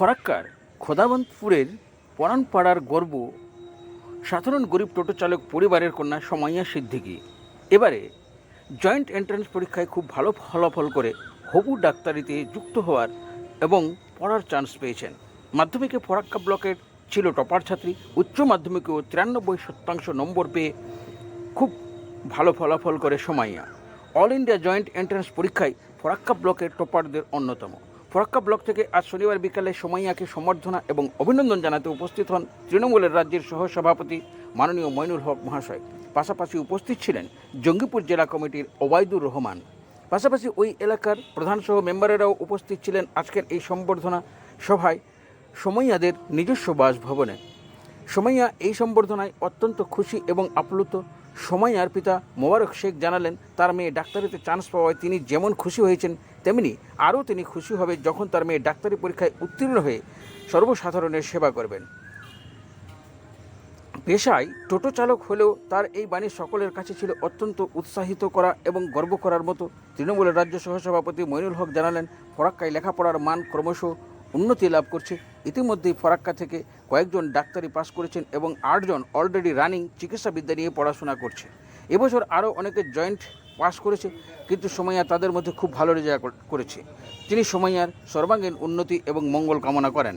ফরাক্কার খোদাবন্তপুরের পরানপাড়ার গর্ব, সাধারণ গরিব টোটো চালক পরিবারের কন্যা সমাইয়া সিদ্দিকী। এবারে জয়েন্ট এন্ট্রান্স পরীক্ষায় খুব ভালো ফলাফল করে হবু ডাক্তারিতে যুক্ত হওয়ার এবং পড়ার চান্স পেয়েছেন। মাধ্যমিকে ফরাক্কা ব্লকের ছিল টপার ছাত্রী, উচ্চ মাধ্যমিকেও তিরানব্বই শতাংশ নম্বর পেয়ে খুব ভালো ফলাফল করে Somaiya. All India joint entrance পরীক্ষায় ফরাক্কা ব্লকের টপারদের অন্যতম। ফরাক্কা ব্লক থেকে আজ শনিবার বিকালে সমাইয়াকে সম্বর্ধনা এবং অভিনন্দন জানাতে উপস্থিত হন তৃণমূলের রাজ্যের সহসভাপতি মাননীয় মইনুল হক মহাশয়। পাশাপাশি উপস্থিত ছিলেন জঙ্গিপুর জেলা কমিটির ওবায়দুর রহমান। পাশাপাশি ওই এলাকার প্রধানসহ মেম্বারেরাও উপস্থিত ছিলেন আজকের এই সম্বর্ধনা সভায় সময়াদের নিজস্ব বাসভবনে। সোমাইয়া এই সম্বর্ধনায় অত্যন্ত খুশি এবং আপ্লুত। সোমাইয়ার পিতা মোবারক শেখ জানালেন, তার মেয়ে ডাক্তারিতে চান্স পাওয়ায় তিনি যেমন খুশি হয়েছেন তেমনি আরও তিনি খুশি হবে যখন তার মেয়ে ডাক্তারি পরীক্ষায় উত্তীর্ণ হয়ে সর্বসাধারণের সেবা করবেন। পেশায় টোটো চালক হলেও তার এই বাণী সকলের কাছে ছিল অত্যন্ত উৎসাহিত করা এবং গর্ব করার মতো। তৃণমূলের রাজ্য সহসভাপতি মইনুল হক জানালেন, ফরাক্কায় লেখাপড়ার মান ক্রমশ উন্নতি লাভ করছে। ইতিমধ্যেই ফরাক্কা থেকে কয়েকজন ডাক্তারি পাস করেছেন এবং আটজন অলরেডি রানিং চিকিৎসাবিদ্যা নিয়ে পড়াশোনা করছে। এবছর আরও অনেকে জয়েন্ট পাস করেছে, কিন্তু সময়া তাদের মধ্যে খুব ভালো রেজাল্ট করেছে। তিনি সময়ার সর্বাঙ্গীন উন্নতি এবং মঙ্গল কামনা করেন।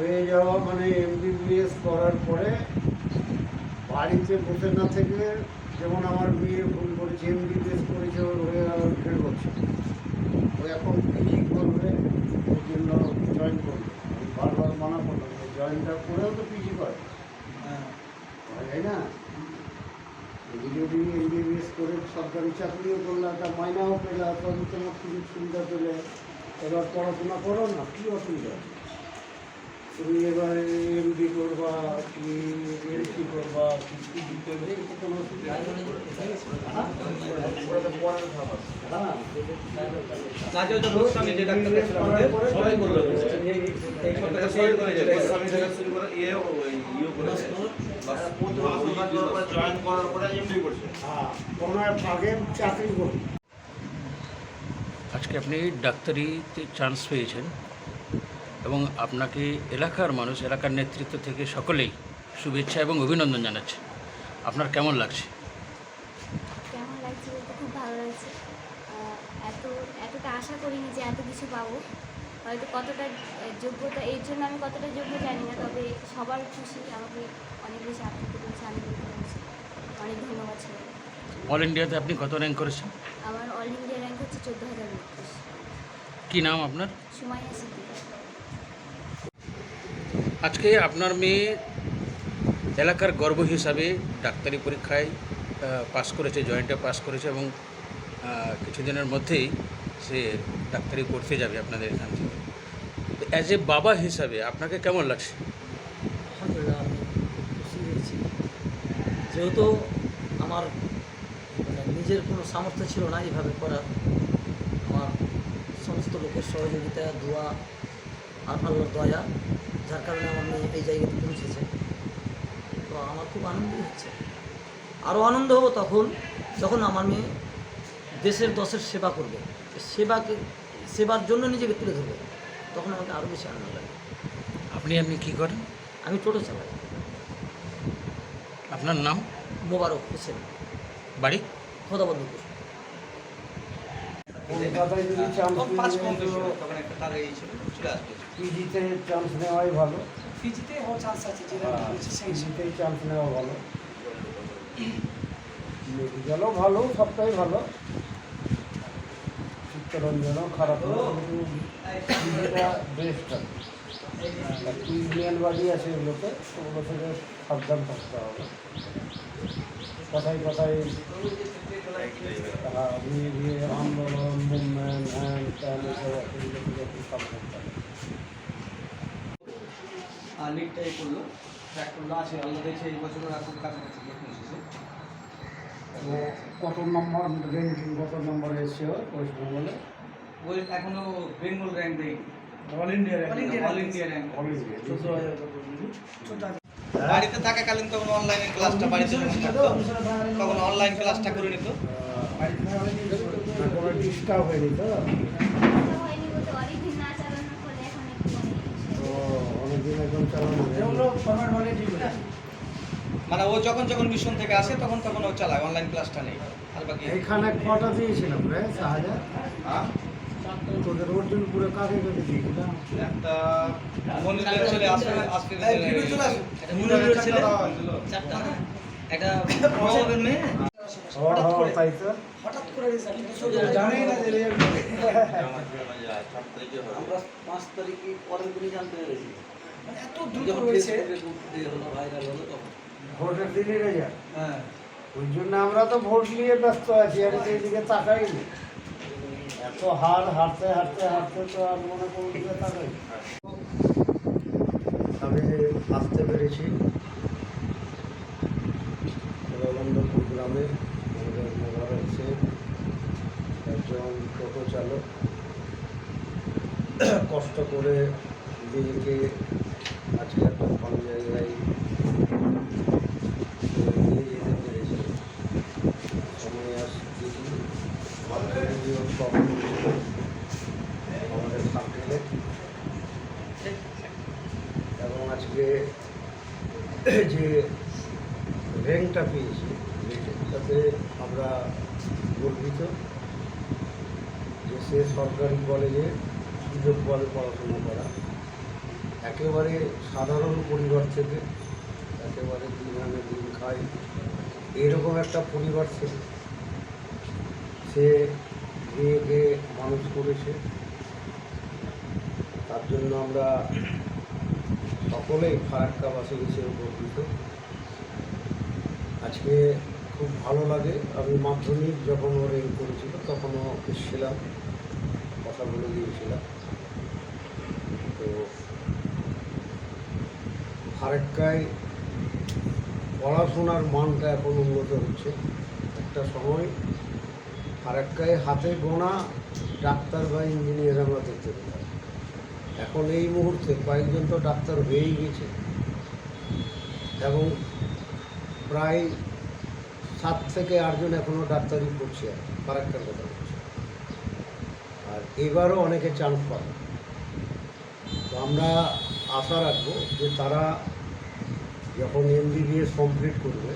হয়ে যাওয়া মানে এমবিবিএস করার পরে বাড়িতে বসে না থেকে যেমন আমার মেয়ে ভুল করেছে এমবিবিএস করেছে ওর হয়ে গেল দেড় বছর ও এখন পিজি করবে ওই জন্য জয়েন করবে। বারবার মানা করলাম জয়েনটা করেও তো পিজি করে। হয়। তাই না? যদি এমবিবিএস করে সরকারি চাকরিও করলে একটা মাইনাও পেলে তখন তোমার সুযোগ সুবিধা পেলে। এবার পড়াশোনা করো না কী অসুবিধা? আছে? তুমি এবার এমডি করবা কি এমসি করবা কি এটা কোনো আজকে আপনি ডাক্তারিতে চান্স পেয়েছেন। এবং আপনাকে এলাকার মানুষ এলাকার নেতৃত্ব থেকে সকলেই শুভেচ্ছা এবং অভিনন্দন জানাচ্ছে। আপনার কেমন লাগছে? কেমন লাগছে বলতে? খুব ভালো লাগছে। এত এতটা আশা করিনি যে এত কিছু পাবো। হয়তো কতটা যোগ্যতা এর জন্য আমি কতটা যোগ্য জানি না তবে সবার খুশি। আমাকে অনেক বেশি আপ্লুত করেছে আনন্দিত অনেক ধন্যবাদ সবাই অল ইন্ডিয়াতে আপনি কত র্যাঙ্ক করেছেন? আমার অল ইন্ডিয়া র্যাঙ্ক হচ্ছে চোদ্দ হাজার কী নাম আপনার? সময় আছে আজকে আপনার মেয়ে এলাকার গর্ব হিসাবে ডাক্তারি পরীক্ষায় পাস করেছে, জয়েন্টে পাস করেছে এবং কিছুদিনের মধ্যেই সে ডাক্তারি করতে যাবে আপনাদের এখান থেকে। অ্যাজ এ বাবা হিসাবে আপনাকে কেমন লাগছে? যেহেতু আমার মানে নিজের কোনো সামর্থ্য ছিল না এইভাবে করার আমার সমস্ত লোকের সহযোগিতা, দোয়া আর আল্লাহর দয়া যার কারণে আমার মেয়ে এই জায়গাতে পৌঁছেছে। তো আমার খুব আনন্দ হচ্ছে। আরও আনন্দ হব তখন যখন আমার মেয়ে দেশের দশের সেবা করবে। সেবাকে সেবার জন্য নিজেকে তুলে ধরবে। তখন আমাকে আরও বেশি আনন্দ লাগে। আপনি আপনি কী করেন? আমি টোটো চালাই। আপনার নাম? মোবারক হোসেন। বাড়ি? খোদাবন্দপুর। পাঁচ ছিল, তখন একটা তার এই ছিল চলে আসবে। পিজিতে চান্স নেওয়াই ভালো। পিজিতে ও চান্স আছে যেটা বলেছে সেই পিজিতেই চান্স নেওয়া ভালো। মেডিকেলও ভালো সবটাই ভালো। চিত্তরঞ্জনও খারাপ পিজিটা বেস্ট আছে। ইউনিয়ন বাড়ি আছে এগুলোতে ওগুলো থেকে সাবধান থাকতে হবে। কথায় কথায় নিয়ে আন্দোলন মুভমেন্ট হ্যান ত্যান এসব অসুবিধা সুবিধা সব করতাম আর লিগটা করল। ট্র্যাক করল। আছে আল্লাহ দেখছে এই বছর আর খুব কাছাকাছি এসেছে কত নম্বর র্যাঙ্কিং কত নম্বর এসছে ওয়েস্ট বেঙ্গলে ওই এখনও বেঙ্গল র্যাঙ্ক দেয়নি। All India all India rank all India চোদ্দ হাজার চোদ্দ বাড়িতে থাকাকালীন তখন অনলাইনে ক্লাসটা বাড়িতে তখন অনলাইন ক্লাসটা করে নিত। না কোনো ডিস্টার্ব হয়নি তো তো হয়নি বলতে অনেকদিন না চালানোর ফলে এখন একটু তো অনেকদিন একদম চালানো যেগুলো হয়নি। ফরম্যাট মানে ঠিক আছে। মানে ও যখন যখন মিশন থেকে আসে তখন তখন ও চালায় অনলাইন ক্লাসটা নেই। আর বাকি এইখানে কটা দিয়েছিলাম রে সাহায্য হ্যাঁ? তোদের অর্জুনপুরে কাকে কাকে দিয়েছিলাম একটা ছেলে আসবে আসবে একটা মনিরের ছেলে। চারটা একটা মেয়ে? হঠাৎ করে। রেজাল্ট জানেই না যে আমরা পাঁচ তারিখে পরের দিনই জানতে পেরেছি। এত দ্রুত রয়েছে। ভোটের দিনই রেজাল্ট হ্যাঁ। ওই জন্য আমরা তো ভোট নিয়ে ব্যস্ত আছি আর এইদিকে তাকাই নি। এত হার হারতে হারতে হারতে তো আর মনে কোনো দিকে তাকাই। আমি আসতে পেরেছি রবীন্দ্রপুর গ্রামে আমাদের মোবারক একজন টোটো চালক। কষ্ট করে মেয়েকে আজকে একটা ভালো জায়গায় নিয়ে যেতে পেরেছি সময় আসছে মাধ্যমিক আমাদের সার্কেলে এবং আজকে যে র্যাঙ্কটা পেয়েছি তাতে আমরা গর্বিত যে সে সরকারি কলেজে সুযোগ বলে পড়াশোনা করা। একেবারে সাধারণ পরিবার থেকে, একেবারে দিন আনে দিন খায় এরকম একটা পরিবার থেকে সে মেয়েকে মানুষ করেছে। তার জন্য আমরা সকলেই ফারাক্কাবাসী হিসেবে গর্বিত। আজকে খুব ভালো লাগে। আমি মাধ্যমিক যখন ও রেল করেছিল, তখনও এসেছিলাম, কথা বলে দিয়েছিলাম তো ফারাক্কায় পড়াশোনার মানটা এখন উন্নত হচ্ছে একটা সময়। ফারাক্কায় হাতে গোনা ডাক্তার বা ইঞ্জিনিয়ার আমরা দেখতে পেতাম এখন এই মুহূর্তে কয়েকজন তো ডাক্তার হয়েই গেছে। এবং প্রায় সাত থেকে আটজন এখনও ডাক্তারি করছে ফারাক্কার কথা বলছে। আর এবারও অনেকে চান্স পাবে। তো আমরা আশা রাখব যে তারা যখন এমবিবিএস কমপ্লিট করবে,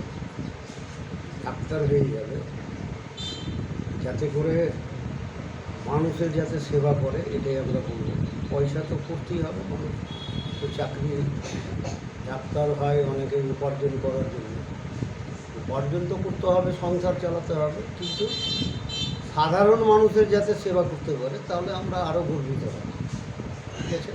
ডাক্তার হয়ে যাবে, যাতে করে মানুষের যাতে সেবা করে, এটাই আমরা বলব। পয়সা তো করতেই হবে তো চাকরি ডাক্তার হয় অনেকে উপার্জন করার জন্য। উপার্জন তো করতে হবে, সংসার চালাতে হবে, কিন্তু সাধারণ মানুষের যাতে সেবা করতে পারে, তাহলে আমরা আরও গর্বিত হব। ঠিক আছে?